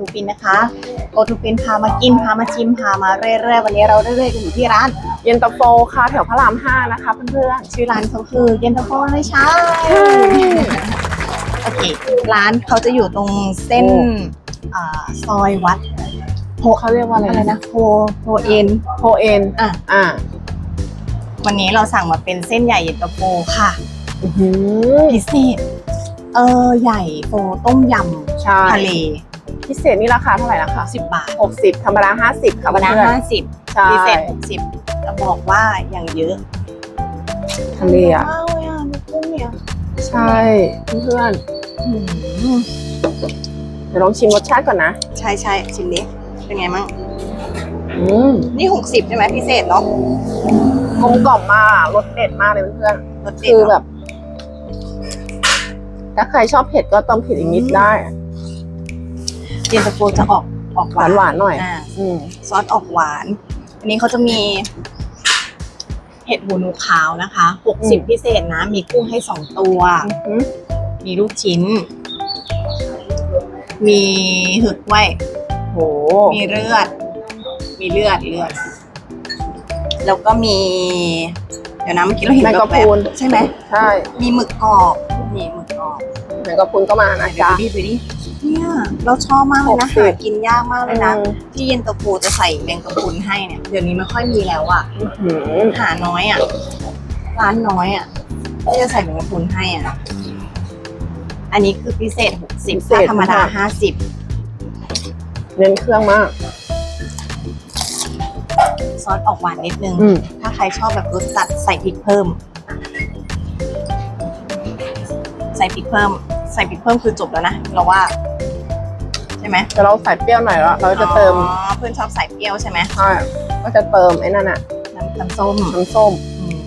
ทูปินนะคะโอทูปินพามากินพามาชิมพามาเรื่อยๆวันนี้เราเรื่อยๆกันอยู่ที่ร้าน เย็นตาโฟค่ะแถวพระรามห้านะคะเพื่อนชื่อร้านเขาคือเย็นตาโฟไม่ใช่โอเคร้านเขาจะอยู่ตรงเส้นอ่าซอยวัดๆโพเขาเรียกว่าอะไรอะไรนะโพโพเอ็นโพเอ็นอะอ่าวันนี้เราสั่งมาเป็นเส้นใหญ่เย็นตาโฟค่ะอื้อหือพิเศษเออใหญ่โฟต้มยใช่ำทะเล พิเศษนี่ราคาเท่าไหร่นะคะ10บาทหกสิบธรรมดาห้าสิบธรรมดาเพื่อน ห้าสิบใช่ พิเศษหกสิบจะบอกว่าอย่างเยอะทะเลอะว้าวเลยอะมีกุ้งเนี่ยใช่เพื่อนอืมๆเดี๋ยวลองชิมรสชาติก่อนนะใช่ใช่ชิมดิเป็นไงมั่งอืมนี่หกสิบใช่ไหมพิเศษเนาะกลมกล่อมมากรสเด็ดมากเลยเพื่อนรสๆเด็ดคือเนอะ แบบ ถ้าใครชอบเผ็ดก็เติมเผ็ดอีกนิดได้ เย็นตาโฟจะออกออกหวานหวานๆหน่อยอ่าอืมซอสออกหวาน อันนี้เขาจะมี เห็ดหูหนูขาวนะคะหกสิบพิเศษนะ มีกุ้งให้สองตัว อื้อหือมีลูกชิ้น มีหึกไว้ โหมีเลือด มีเลือดเลือด แล้วก็มี เดี๋ยวนะเมื่อกี้เราเห็นแมงกะแวพรุบนๆใช่ไหม ใช่ มีหมึกกรอบ นี่หมึกกรอบแมงกะพรุนก็มานะเดี๋ยวจ๊ะ ดูดิดูดิเนี่ยเราชอบมากเลยนะหกสิบหากินยากมากเลยนะ อืม ที่เย็นตาโฟจะใส่แมงกะพรุนให้เนี่ยเดี๋ยวนี้ไม่ค่อยมีแล้วอะอื้อหือหาน้อยอะร้านน้อยอะที่จะใส่แมงกะพรุนให้อะอันนี้คือพิเศษหกสิบถ้าธรรมดาห้าสิบเน้นเครื่องมาก ซอสออกหวานนิดนึง อืม ถ้าใครชอบแบบรสจัดใส่พริกเพิ่ม ใส่พริกเพิ่ม ใส่พริกเพิ่มคือจบแล้วนะเราว่า ใช่ไหมแต่เราใส่เปรี้ยวหน่อยแล้วเราจะเติมอ๋อเพื่อนชอบใส่เปรี้ยวใช่ไหมใช่ก็จะเติมไอ้นั่นอะน้ำน้ำส้มน้ำส้มอืม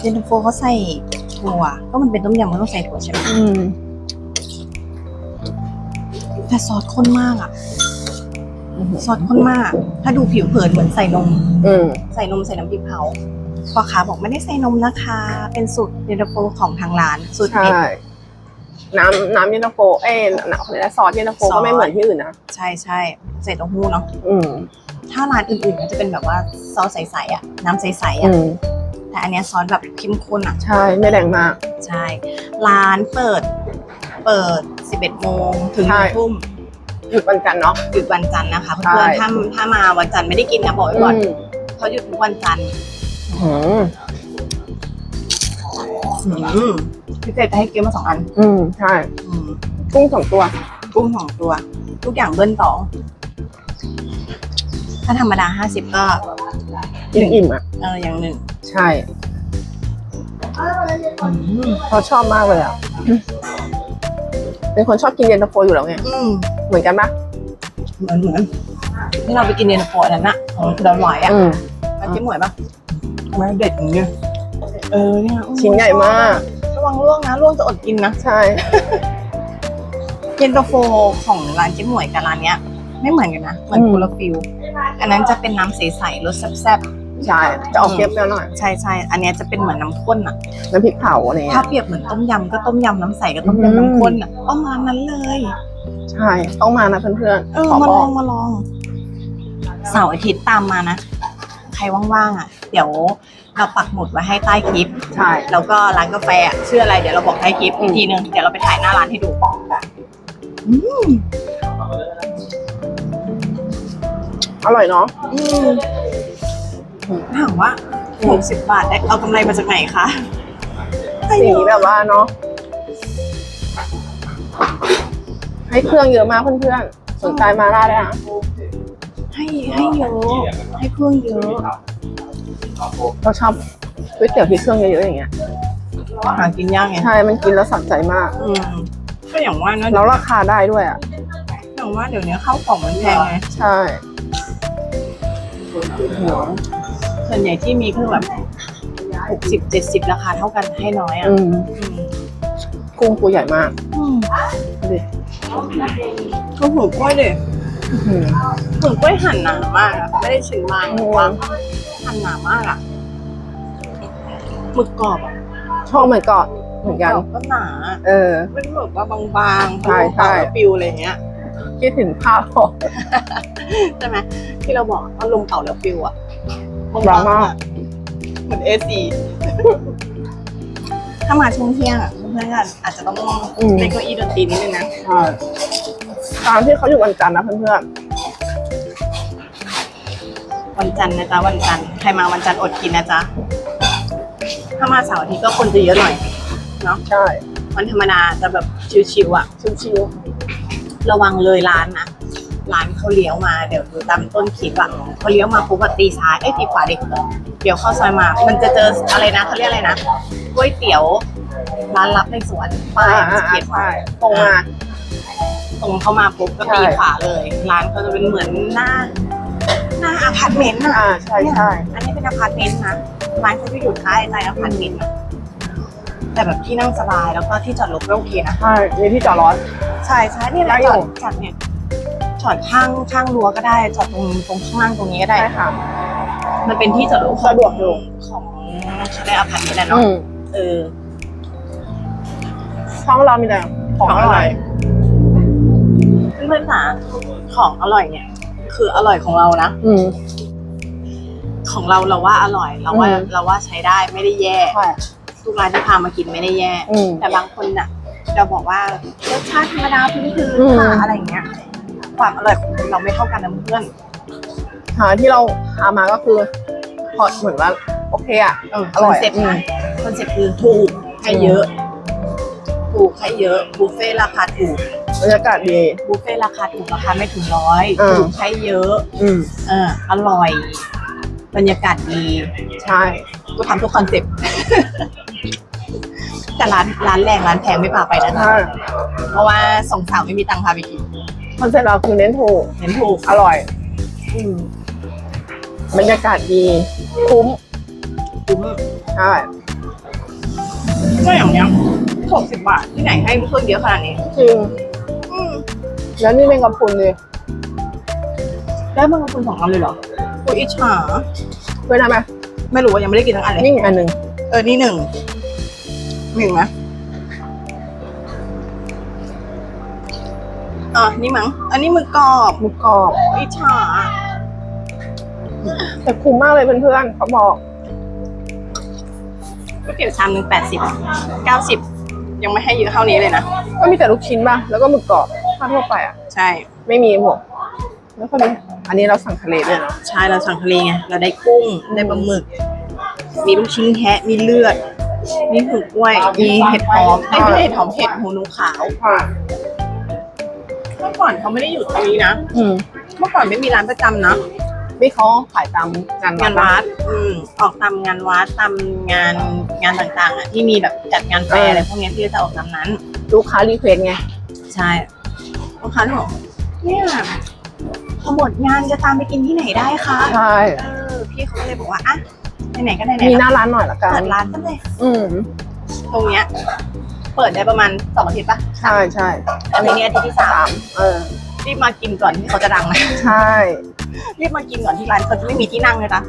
เย็นตาโฟเขาใส่ถั่วก็มันเป็นต้มยำมันต้องใส่ถั่วใช่ไหมอืมแต่ซอสข้นมากอะซอสข้นมาก ถ้าดูผิวเผินเหมือนใส่นม อืมใส่นมใส่น้ำพริกเผา พ่อค้าบอกไม่ได้ใส่นมนะคะ เป็นสูตรเย็นตาโฟของทางร้านสูตรใช่เด็ดน้ำน้ำเย็นตาโฟเอ้ยน้ำอะไรนะซอสเย็นตาโฟซอส ก็ไม่เหมือนที่อื่นนะใช่ใช่ใส่เต้าหู้เนาะอืมถ้าร้านอื่นๆก็จะเป็นแบบว่าซอสใสๆอะน้ำใสๆอือะมแต่อันเนี้ยซอสแบบเข้มข้นอะ ใช่ไม่แรงมาก ใช่ ร้านเปิด เปิด 11โมงถึงใช่ 1ทุ่มหยุดวันจันทร์เนาะ หยุดวันจันทร์นะคะใช่เพื่อนๆถ้าถ้ามาวันจันทร์ไม่ได้กินนะบอกไว้ก่อนอืมเขาหยุดทุกวันจันทร์ อืมอืมพิเศษจะให้เกี๊ยวมาสองอัน อืมใช่ อืมกุ้งสองตัว กุ้งสองตัว ทุกอย่างเบิ้ลสองถ้าธรรมดาห้าสิบก็กินอิ่มอะ เอออย่างหนึ่งใช่ เขาชอบมากเลยอะ เป็นคนชอบกินเย็นตาโฟอยู่แล้วไง อืมเหมือนกันปะเหมือนเหมือนที่เราไปกินเย็นตาโฟอันนั้นอะของคือเราหน่อยอะอืม มันจิ้มหวยปะทำ ไมเด็ดอย่างเงี้ยเออเนี่ยชิ้นใหญ่มาก ระวังล่วงนะล่วงจะอดกินนะใช่ เย็นตาโฟของร้านเจ๊หมวยกับร้านเนี้ย ไม่เหมือนกันนะเหมือนคนละฟิลอันนั้นจะเป็นน้ำใสๆรสแซ่บใช่ จะออกเปรี้ยวๆหน่อย ๆใช่ใช่อันเนี้ยจะเป็นเหมือนน้ำข้นอะ น้ำพริกเผาอะไรถ้าเงี้ยเปรียบเหมือนต้มยำก็ต้มยำน้ำใสก็ต้มอืม ยำน้ำข้นอะประมาณนั้นเลย ใช่ ต้องมานะเพื่อนเออๆขอมาบลออกงมาลองเสาร์อาทิตย์ตามมานะใค รว่างๆอะ เดี๋ยวเราปักหมุดไว้ให้ใต้คลิป ใช่ แล้วก็ร้านกาแฟอะชื่ออะไรเดี๋ยวเราบอกใต้คลิปอีกทีนึงเดี๋ยวเราไปถ่ายหน้าร้านให้ดูอืมอร่อยเนาะ อืมถามว่าหกสิบบาทได้เอากำไรมาจากไหนคะสีแบบว่าเนาะ ให้เครื่องเยอะมากเพื่อนๆ สนใจมาได้เลยนะ ให้ให้เยอะให้เครื่องเยอะเราชอบก๋วยเตี๋ยวที่เครื่องเยอะๆอย่างเงี้ยหากินยากไงใช่ มันกินแล้วสัใจมากอืมก็อย่างว่าเนอะแล้วราคาได้ด้วยอะอย่างว่าเดี๋ยวนี้ข้าวกล่องมันแพงไงใช่ส่วนใหญ่ที่มีคือแบบหกสิบเจ็ดสิบราคาเท่ากันให้น้อยอะอืมอืมกุ้งตัวใหญ่มากอืมดูดิก็หูกล้วยเด็ อื้อหือหูกล้วยหั่นหนามากอะไม่ได้ซื้อมาอืมวางหั่นหนามากอะหมึกกรอบอะชอบเหมือนก่อนเหมือนกันกรอบก็หนาเออไม่ได้แบบว่าบางๆใช่ใช่ปากแล้วปิวอะไรอย่างเงี้ยคิดถึงข้าวใช่ไหมที่เราบอกว่าลมเป่าแล้วปิวอะบางมากอะเหมือนเอซีถ้ามาช่วงเที่ยงอะเพื่อนๆอาจจะต้องอืมเล่นเก้าอี้ดนตรีนิดนึงนะใช่ ตามที่เขาอยู่วันจันทร์นะเพื่อนวันจันทร์นะจ๊ะวันจันทร์ใครมาวันจันทร์อดกินนะจ๊ะ ถ้ามาเสาร์อาทิตย์ก็คนจะเยอะหน่อยเนาะๆใช่ วันธรรมดาจะแบบชิวๆอะ ชิวระวังเลยร้านนะ ร้านเขาเลี้ยวมาเดี๋ยวดูตามต้นคลิปอะเขาเลี้ยวมาปุ๊บอะตีซ้ายเอ้ยตีขวาดิเดี๋ยวเข้าซอยมา มันจะเจออะไรนะเขาเรียกอะไรนะก๋วยเตี๋ยวร้านลับในสวนๆป้ายอ่ามันจะเขียนใช่ไว้ตรงมา ตรงเข้ามาปุ๊บก็ใช่ตีขวาเลย ร้านเขาจะเป็นเหมือนหน้า หน้าอพาร์ตเมนต์อะอ่าใช่ใช่อันนี้เป็นอพาร์ตเมนต์นะร้านเขาจะอยู่ท้ายในอพาร์ตเมนต์อะแต่แบบที่นั่งสบายแล้วก็ที่จอดรถก็โอเคนะใช่มีที่จอดรถใช่ใช่เนี่ยได้จอยู่อดจอดเนี่ยจอดข้างข้างรั้วก็ได้จอดตรงตรงข้างล่างตรงนี้ก็ได้ใช่ค่ะ มันเป็นที่จอดรถสะดวกอยู่ของในอพาร์ตเมนต์นะอืเนาะมเออช่องเรามีแต่ของอร่อย เพื่อนๆค่ะของอร่อยเนี่ย คืออร่อยของเรานะ อืม ของเราเราว่าอร่อย เราว่า อืม เราว่าใช้ได้ไม่ได้แย่ ใช่ ทุกร้านที่พามากินไม่ได้แย่ อืมแต่บางคนน่ะจะบอกว่ารสชาติธรรมดาพื้นอืมๆค่ะอะไรอย่างเงี้ย ความอร่อยของเราไม่เท่ากันนะเพื่อนหาที่เราหามาก็คือพอเหมือนว่าโอเคอะ เอออร่อยคอนเซ็ปต์อืมนะคอนเซ็ปต์คือถูกให้เยอะ ถูกให้เยอะบุฟเฟ่ต์ราคาถูก บรรยากาศดี บุฟเฟ่ต์ราคาถูกราคาไม่ถึงร้อยเออ ถูกให้เยอะอืมเอออร่อย บรรยากาศดี ใช่ กูทำทุกคอนเซ็ปต์ แต่ร้านร้านแรงร้านแพงไม่พาไปนะใช่เพราะว่าสองสาวไม่มีตังค์พาไปกินคอนเซ็ปต์เราคือเน้นถูก เห็นถูกอร่อย อืมบรรยากาศดี คุ้ม คุ้มใช่ ก็อย่างเนี้ยหกสิบบาทที่ไหนให้เครื่องเยอะขนาดนี้ จริงอืม แล้วนี่เป็นกับพุนเลย ได้มากกว่าคุณสองอันเลยเหรอกูอิจฉาเพื่อนทำไหมไม่รู้ว่ายังไม่ได้กินทั้งอันเลยนี่อีกอันหนึ่งเออนี่หนึ่งหนึ่งไหมอะนี่มั้งอันนี้มือกรอบหมูกรอบอิจฉาแต่คุ้มมากเลยเพื่อนๆเขาบอกก๋วยเตี๋ยวชามหนึ่งแปดสิบเก้าสิบยังไม่ให้เยอะเท่านี้เลยนะ ก็มีแต่ลูกชิ้นป่ะแล้วก็หมึกกรอบ ถ้าทั่วไปอะ ใช่ ไม่มีหมวกแล้วก็มีอันนี้เราสั่งทะเลด้วยนะใช่เราสั่งทะเลไงเราได้กุ้งได้ปลาหมึก มีลูกชิ้นแคะมีเลือด มีหูกล้วยมีเห็ดหอมเอ้ยไม่ใช่เห็ดหอมเห็ดหูหนูขาวค่ะเมื่อก่อนเขาไม่ได้อยู่ตรงนี้นะอืมเมื่อก่อนไม่มีร้านประจำนะนี่เขาขายตามงานงานวัด อืมออกตามงานวัดตามงานงานต่างๆอะที่มีแบบจัดงานแฟร์อะไรพวกเนี้ยที่จะออกตามนั้น ลูกค้ารีเควสไง ใช่ ลูกค้าที่บอกเนี่ยพอหมดงานจะตามไปกินที่ไหนได้คะใช่เออพี่เขาก็เลยบอกว่าอะไหนๆก็ไหนมีๆหแล้วน้าร้านหน่อยละกันเปิดร้านกันเลยอืมตรงเนี้ย เปิดได้ประมาณสองอาทิตย์ปะใช่ใช่อันนี้อาทิตย์ที่สามเออรีบมากินก่อนที่เขาจะดังนะใช่รีบมากินก่อนที่ร้านเขาจะไม่มีที่นั่งเลยนะ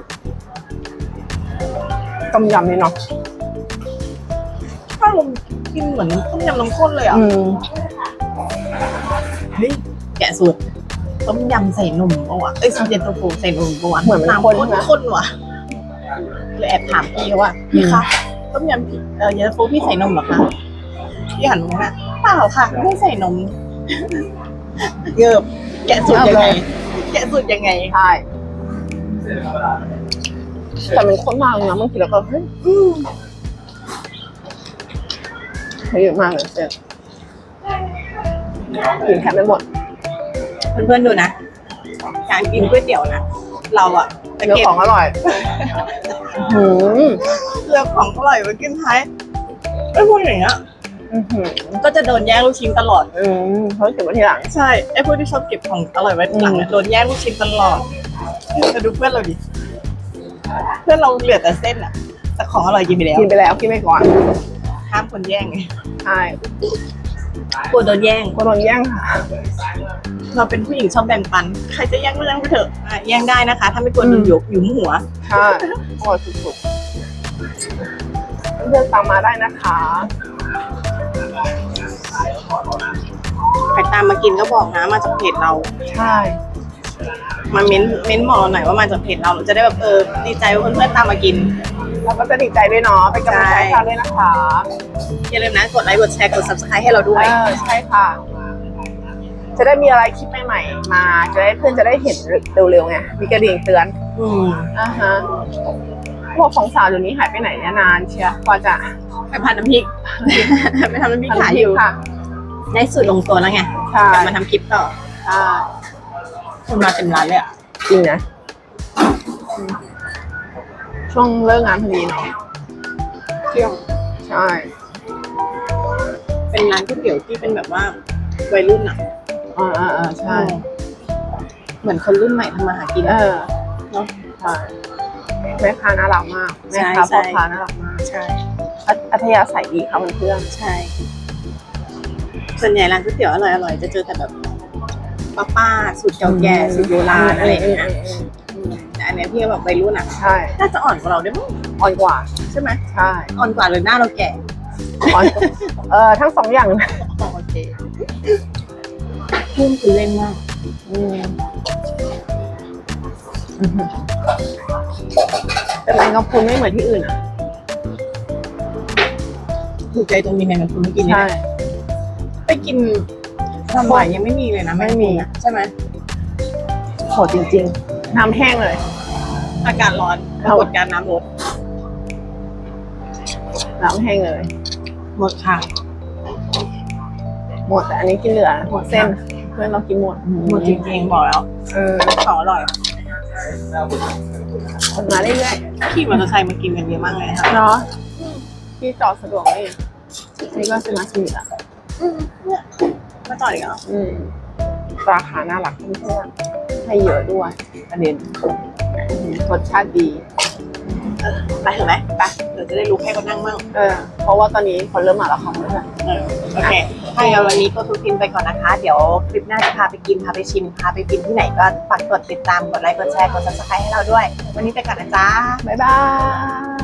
ต้มยำนี่เนาะถ้าลมกินเหมือนต้มยำน้ำข้นเลยอะอืม เฮ้ยแกะสูตรต้มยำใส่นมปะวะเอ้ยเย็นตาโฟใส่นมปะวะเหมือนมันน้ำข้นข้นนะ ข้นว่ะเลยแอบถามพี่เขาว่าพี่คะต้มยำพี่เออเย็นตาโฟพี่ใส่นมเหรอคะพี่หันมาเปล่าค่ะไม่ใส่นมเยิบแกะสูตรยังไง แกะสุดยังไงใช่แต่มันข้นมากเลยนะบางทีเราก็เฮ้ยเฮ้ยเยอะมากเลยเส้น กินแทบไม่หมด เพื่อนๆดูนะการกินก๋วยเตี๋ยวนะเราอะจะเนื้อเก็บของอร่อยหืมเลือกของอร่อยไว้กินท้ายไอ้พวกอย่างเงี้ยอื้อหือก็จะโดนแย่งลูกชิ้นตลอด อืมเขาเก็บไว้ทีหลัง ใช่ไอ้พวกที่ชอบเก็บของอร่อยไว้ทีหลังอะโดนแย่งลูกชิ้นตลอดแต่ดูเพื่อนเราดิเพื่อนเราเหลือแต่เส้นอะแต่ของอร่อยกินไปแล้วกินไปแล้วกินไปก่อนห้ามคนแย่งไงใช่ กลัวโดนแย่งก็โดนแย่งค่ะ เราเป็นผู้หญิงชอบแบ่งปัน ใครจะแย่งก็แย่งไปเถอะอะแย่งได้นะคะ ถ้าไม่กลัวโดนหยกหยุมหัว ใช่อร่อยสุดๆเพื่อนๆตามมาได้นะคะใครตามมากินก็บอกนะมาจากเพจเรา ใช่ มาเม้นเม้นบอกเราหน่อยว่ามาจากเพจเราเราจะได้แบบเออดีใจว่าเพื่อนๆตามมากิน เราก็จะดีใจด้วยเนาะเป็นกำลังใจให้เราด้วยนะคะอย่าลืมนะกดไลค์กดแชร์กด subscribe ให้เราด้วย เออใช่ค่ะ จะได้มีอะไรคลิปใหม่ๆ มาจะได้เพื่อนจะได้เห็นเร็วๆไงมีกระดิ่งเตือนอืมอ่าฮะพวกของสาวเดี๋ยวนี้หายไปไหนเนี่ยนานเชียร์กว่าจะไปพันน้ำพริก ไปทำน้ำพริกขายอยู่ค่ะ ได้สูตรลงตัวแล้วไงใช่กลับมาทำคลิปต่อใช่คนมาเต็มร้านเลยอะ จริงนะอืม ช่วงเลิกงานพอดีเนาะเที่ยวใช่ เป็นร้านก๋วยเตี๋ยวที่เป็นแบบว่าวัยรุ่นอะอ่าอ่าอ่าใช่ เหมือนคนรุ่นใหม่ทำมาหากินเออเนาะใช่แม่ค้าน่ารักมากแม่ใช่ค้าใช่พ่อค้าน่ารักมากใช่อัธอัธยาศัยดีค่ะเพื่อนใช่ ส่วนใหญ่ร้านก๋วยเตี๋ยวอร่อยๆจะเจอแต่แบบป้าป้าๆสูตรเก่าแก่สูตรโบราณอะไรอย่างเงี้ยอืมแต่อัน เนี้ยพี่ก็แบบวัยรุ่นอะใช่น่าจะอ่อนกว่าเราด้วยมั้งอ่อนกว่าใช่ไหมใช่อ่อนกว่าหรือหน้าเราแก่อ่อนกว่าเออทั้งสองอย่างนะโอเคพุ่งคือเล่นมากอืมอือหือแต่แมงกะพรุนไม่เหมือนที่อื่นอะถูกใจตรงมีแมงกะพรุนไม่กินใช่เนี่ยไปกินลำบากยังไม่มีเลยนะไม่มีแงกะพรุนอะใช่ไหมโหดจริง ๆ น้ำแห้งเลย อากาศร้อนปรากฏการณ์น้ำลดน้ำแห้งเลย หมดค่ะ หมดแต่อันนี้กินเหลือหมดเส้น เพื่อนเรากินหมดหมดจริงๆบอกแล้ว เออของอร่อยคนมาเรื่อยขี่มอเตอร์ไซค์มากินกันเยอะมากเลยค่ะๆเนาะที่จอดสะดวกเลยนี่ก็สมาชิกอะมาต่ออีกเหรออืมราคาน่ารักเพื่อนๆให้เยอะด้วยประเด็นอืม รสชาติดี ไปเถอะไหมไปเดี๋ยวจะได้ลุกให้เขานั่งมั่งเออ เพราะว่าตอนนี้คนเริ่มมาแล้วค่ะเพื่อนเออโอเคถ้าอย่างนั้นวันนี้ก็ทุกทินไปก่อนนะคะ เดี๋ยวคลิปหน้าจะพาไปกินพาไปชิมพาไปกินที่ไหนก็ฝากกดติดตามกดไลค์กดแชร์กด subscribe ให้เราด้วย วันนี้ไปก่อนนะจ๊ะบ๊ายบาย